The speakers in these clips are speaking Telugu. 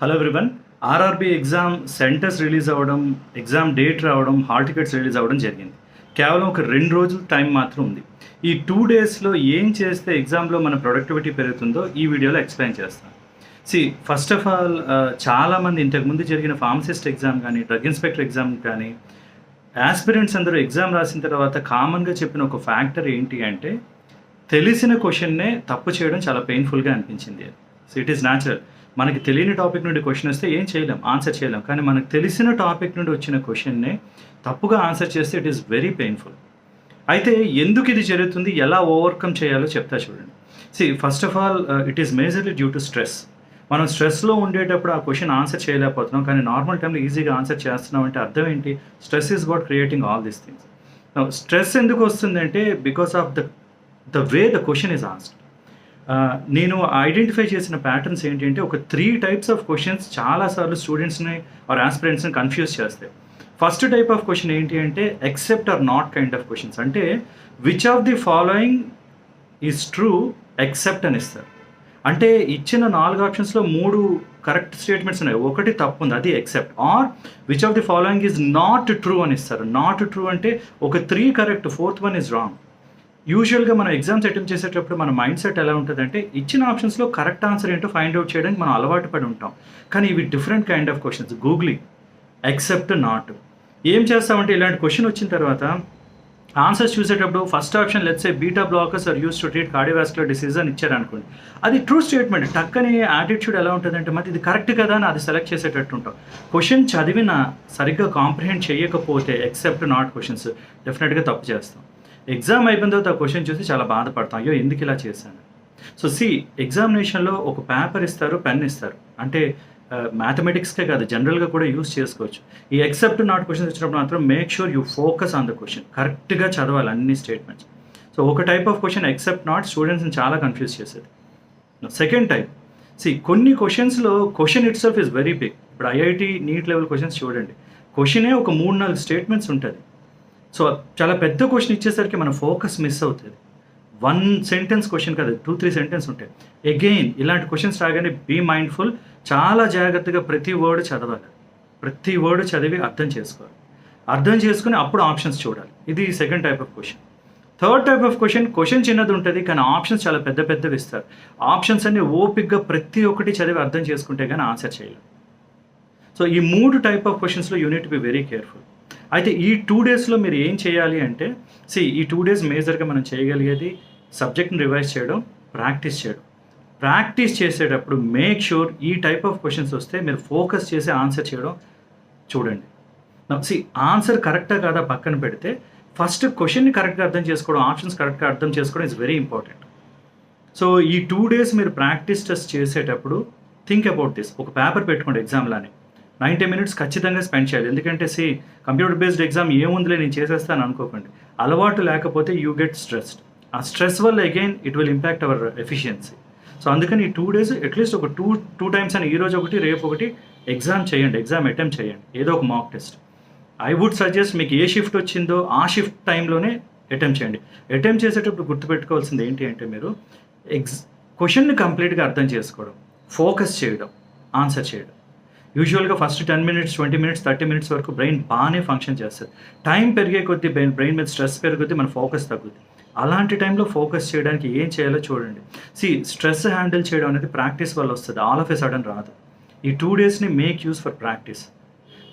Hello everyone RRB exam centres release అవ్వడం ఎగ్జామ్ డేట్ రావడం హాల్ టికెట్స్ రిలీజ్ అవ్వడం జరిగింది కేవలం ఒక రెండు రోజుల టైం మాత్రం ఉంది ఈ టూ డేస్లో ఏం చేస్తే ఎగ్జామ్లో మన ప్రొడక్టివిటీ పెరుగుతుందో ఈ వీడియోలో ఎక్స్ప్లెయిన్ చేస్తాను. See first of all uh, చాలామంది ఇంతకుముందు జరిగిన ఫార్మసిస్ట్ ఎగ్జామ్ కానీ డ్రగ్ ఇన్స్పెక్టర్ ఎగ్జామ్ కానీ ఆస్పిరెంట్స్ అందరూ ఎగ్జామ్ రాసిన తర్వాత కామన్గా చెప్పిన ఒక ఫ్యాక్టర్ ఏంటి అంటే తెలిసిన క్వశ్చన్నే తప్పు చేయడం చాలా పెయిన్ఫుల్గా అనిపించింది. సో ఇట్ ఈస్ న్యాచురల్ మనకి తెలియని టాపిక్ నుండి క్వశ్చన్ వస్తే ఏం చేయలేం ఆన్సర్ చేయలేం. కానీ మనకు తెలిసిన టాపిక్ నుండి వచ్చిన క్వశ్చన్నే తప్పుగా ఆన్సర్ చేస్తే ఇట్ ఈస్ వెరీ పెయిన్ఫుల్ అయితే ఎందుకు ఇది జరుగుతుంది ఎలా ఓవర్కమ్ చేయాలో చెప్తా చూడండి. See first of all it is majorly due to stress మనం స్ట్రెస్లో ఉండేటప్పుడు ఆ క్వశ్చన్ ఆన్సర్ చేయలేకపోతున్నాం కానీ నార్మల్ టైంలో ఈజీగా ఆన్సర్ చేస్తున్నాం అంటే అర్థం ఏంటి? Stress is about creating all these things stress ఎందుకు వస్తుందంటే because of the the way the question is answered నేను ఐడెంటిఫై చేసిన ప్యాటర్న్స్ ఏంటి అంటే ఒక త్రీ టైప్స్ ఆఫ్ క్వశ్చన్స్ చాలాసార్లు స్టూడెంట్స్ని ఆర్ ఆస్పిరెంట్స్ని కన్ఫ్యూజ్ చేస్తాయి. ఫస్ట్ టైప్ ఆఫ్ క్వశ్చన్ ఏంటి అంటే except or not kind of questions అంటే which of the following is true except అని ఇస్తారు. అంటే ఇచ్చిన నాలుగు ఆప్షన్స్లో మూడు కరెక్ట్ స్టేట్మెంట్స్ ఉన్నాయి. ఒకటి తప్పు ఉంది అది except or which of the following is not true అని ఇస్తారు. నాట్ ట్రూ అంటే ఒక three correct fourth one is wrong యూజువల్గా మనం ఎగ్జామ్స్ అటెంప్ట్ చేసేటప్పుడు మన మైండ్ సెట్ ఎలా ఉంటుందంటే ఇచ్చిన ఆప్షన్స్లో కరెక్ట్ ఆన్సర్ ఏంటో ఫైండ్ అవుట్ చేయడానికి మనం అలవాటు పడి ఉంటాం. కానీ ఇవి different kind of questions googling except not ఏం చేస్తామంటే ఇలాంటి క్వశ్చన్ వచ్చిన తర్వాత ఆన్సర్స్ చూసేటప్పుడు first option let's A beta blockers are use to treat cardiovascular disease అని ఇచ్చారు అనుకోండి అది ట్రూ స్టేట్మెంట్ టక్కని యాటిట్యూడ్ ఎలా ఉంటుందంటే మరి ఇది కరెక్ట్ కదా అని అది సెలెక్ట్ చేసేటట్టు ఉంటాం. క్వశ్చన్ చదివిన సరిగ్గా కాంప్రిహెండ్ చేయకపోతే ఎక్సెప్ట్ నాట్ క్వశ్చన్స్ డెఫినెట్గా తప్పు చేస్తాం. ఎగ్జామ్ అయిపోయిన తర్వాత ఆ క్వశ్చన్ చూసి చాలా బాధపడతాం. అయ్యో ఎందుకు ఇలా చేశాను? సో సి ఎగ్జామినేషన్లో ఒక పేపర్ ఇస్తారు పెన్ ఇస్తారు. అంటే మ్యాథమెటిక్స్కే కాదు జనరల్గా కూడా యూస్ చేసుకోవచ్చు. ఈ ఎక్సెప్ట్ నాట్ క్వశ్చన్స్ వచ్చినప్పుడు మాత్రం make sure you focus on the question కరెక్ట్గా చదవాలి అన్ని స్టేట్మెంట్స్ సో ఒక type of question except not స్టూడెంట్స్ని చాలా కన్ఫ్యూజ్ చేసేది. సెకండ్ టైప్ సి కొన్ని క్వశ్చన్స్లో question itself is very big ఇప్పుడు ఐఐటి నీట్ లెవెల్ క్వశ్చన్స్ చూడండి. క్వశ్చనే ఒక మూడు నాలుగు స్టేట్మెంట్స్ ఉంటుంది. సో చాలా పెద్ద క్వశ్చన్ ఇచ్చేసరికి మన ఫోకస్ మిస్ అవుతుంది. వన్ సెంటెన్స్ క్వశ్చన్ కాదు టూ త్రీ సెంటెన్స్ ఉంటాయి. అగైన్ ఇలాంటి క్వశ్చన్స్ రాగానే బీ మైండ్ఫుల్ చాలా జాగ్రత్తగా ప్రతి వర్డ్ చదవాలి. ప్రతి వర్డ్ చదివి అర్థం చేసుకోవాలి. అర్థం చేసుకుని అప్పుడు ఆప్షన్స్ చూడాలి. ఇది second type of question third type of question question చిన్నది ఉంటుంది కానీ ఆప్షన్స్ చాలా పెద్ద పెద్దవి ఇస్తారు. ఆప్షన్స్ అన్ని ఓపిక్గా ప్రతి ఒక్కటి చదివి అర్థం చేసుకుంటే కానీ ఆన్సర్ చేయలేదు సో ఈ మూడు type of క్వశ్చన్స్లో you need be very careful అయితే ఈ టూ డేస్లో మీరు ఏం చేయాలి అంటే సి ఈ టూ డేస్ మేజర్గా మనం చేయగలిగేది సబ్జెక్ట్ని రివైజ్ చేయడం ప్రాక్టీస్ చేయడం. ప్రాక్టీస్ చేసేటప్పుడు మేక్ షూర్ ఈ టైప్ ఆఫ్ క్వశ్చన్స్ వస్తే మీరు ఫోకస్ చేసి ఆన్సర్ చేయడం చూడండి. సి ఆన్సర్ కరెక్టా కాదా పక్కన పెడితే ఫస్ట్ క్వశ్చన్ని కరెక్ట్గా అర్థం చేసుకోవడం ఆప్షన్స్ కరెక్ట్గా అర్థం చేసుకోవడం ఇస్ వెరీ ఇంపార్టెంట్ సో ఈ టూ డేస్ మీరు ప్రాక్టీస్ టెస్ట్ చేసేటప్పుడు థింక్ అబౌట్ దిస్ ఒక పేపర్ పెట్టుకోండి ఎగ్జామ్లానే నైంటీ మినిట్స్ ఖచ్చితంగా స్పెండ్ చేయాలి. ఎందుకంటే సి కంప్యూటర్ బేస్డ్ ఎగ్జామ్ ఏముందిలే నేను చేసేస్తాను అనుకోకండి. అలవాటు లేకపోతే యూ గెట్ స్ట్రెస్డ్ ఆ స్ట్రెస్ వల్ల again it will impact our efficiency so అందుకని ఈ టూ డేస్ అట్లీస్ట్ ఒక టూ టూ టైమ్స్ అని ఈ రోజు ఒకటి రేపు ఒకటి ఎగ్జామ్ చేయండి ఎగ్జామ్ అటెంప్ట్ చేయండి. ఏదో ఒక mock test I would suggest మీకు ఏ షిఫ్ట్ వచ్చిందో ఆ షిఫ్ట్ టైంలోనే అటెంప్ట్ చేయండి. అటెంప్ట్ చేసేటప్పుడు గుర్తుపెట్టుకోవాల్సింది ఏంటి అంటే మీరు ఎగ్జ్ క్వశ్చన్ని కంప్లీట్గా అర్థం చేసుకోవడం ఫోకస్ చేయడం ఆన్సర్ చేయడం. యూజువల్గా first ten minutes twenty minutes thirty minutes వరకు బ్రెయిన్ బాగానే ఫంక్షన్ చేస్తుంది. టైం పెరిగే కొద్దీ బ్రెయిన్ బ్రెయిన్ మీద స్ట్రెస్ పెరుగుద్ది మన ఫోకస్ తగ్గుద్ది. అలాంటి టైంలో ఫోకస్ చేయడానికి ఏం చేయాలో చూడండి. సి స్ట్రెస్ హ్యాండిల్ చేయడం అనేది ప్రాక్టీస్ వల్ల వస్తుంది. ఆల్ ఆఫ్ ఎ సడన్ రాదు. ఈ టూ డేస్ని మేక్ యూస్ ఫర్ ప్రాక్టీస్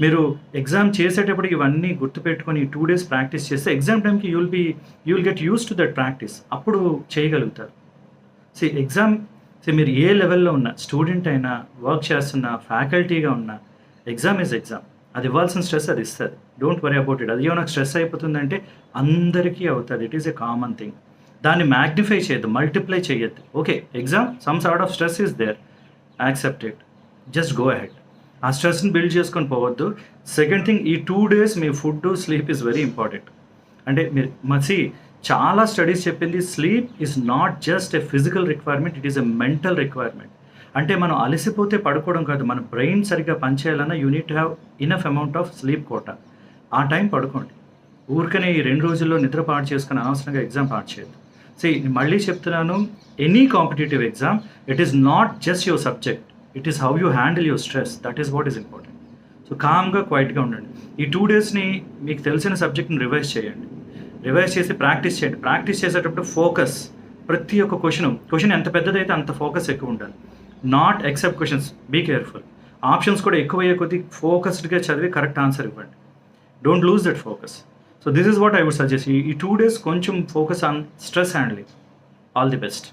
మీరు ఎగ్జామ్ చేసేటప్పుడు ఇవన్నీ గుర్తుపెట్టుకొని ఈ టూ డేస్ ప్రాక్టీస్ చేస్తే ఎగ్జామ్ టైంకి you'll be you will get use to that practice అప్పుడు చేయగలుగుతారు. సి ఎగ్జామ్ సో మీరు ఏ లెవెల్లో ఉన్న స్టూడెంట్ అయినా వర్క్ చేస్తున్న ఫ్యాకల్టీగా ఉన్న ఎగ్జామ్ ఇస్ ఎగ్జామ్ అది ఇవ్వాల్సిన స్ట్రెస్ అది ఇస్తుంది. డోంట్ వరీ అబౌట్ ఇట్ అది నాకు స్ట్రెస్ అయిపోతుందంటే అందరికీ అవుతుంది. It is a common thing దాన్ని మ్యాగ్నిఫై చేయొద్దు మల్టిప్లై చేయొద్దు. Okay exam some sort of stress is there accept it just go ahead ఆ స్ట్రెస్ని బిల్డ్ చేసుకొని పోవద్దు. సెకండ్ థింగ్ ఈ two days me food sleep is very important అంటే మీరు మసి చాలా స్టడీస్ చెప్పింది sleep is not just a physical requirement it is a mental requirement అంటే మనం అలసిపోతే పడుకోవడం కాదు మన బ్రెయిన్ సరిగ్గా పనిచేయాలన్నా you need have enough amount of sleep కోట ఆ టైం పడుకోండి. ఊరికనే ఈ రెండు రోజుల్లో నిద్ర పాటు చేసుకుని అనవసరంగా ఎగ్జామ్ పాడు చేయదు సో మళ్ళీ చెప్తున్నాను any competitive exam it is not just your subject it is how you handle your stress that is what is important so కామ్గా క్వైట్గా ఉండండి. ఈ టూ డేస్ని మీకు తెలిసిన సబ్జెక్ట్ని రివైజ్ చేయండి. రివైజ్ చేసి ప్రాక్టీస్ చేయండి. ప్రాక్టీస్ చేసేటప్పుడు ఫోకస్ ప్రతి ఒక్క క్వశ్చన్ క్వశ్చన్ ఎంత పెద్దదైతే అంత ఫోకస్ ఎక్కువ ఉండాలి. Not except questions be careful options కూడా ఎక్కువ అయ్యే కొద్దీ ఫోకస్డ్గా చదివి కరెక్ట్ ఆన్సర్ ఇవ్వండి. Don't lose that focus so this is what I would suggest ఈ టూ డేస్ కొంచెం focus on stress handling all the best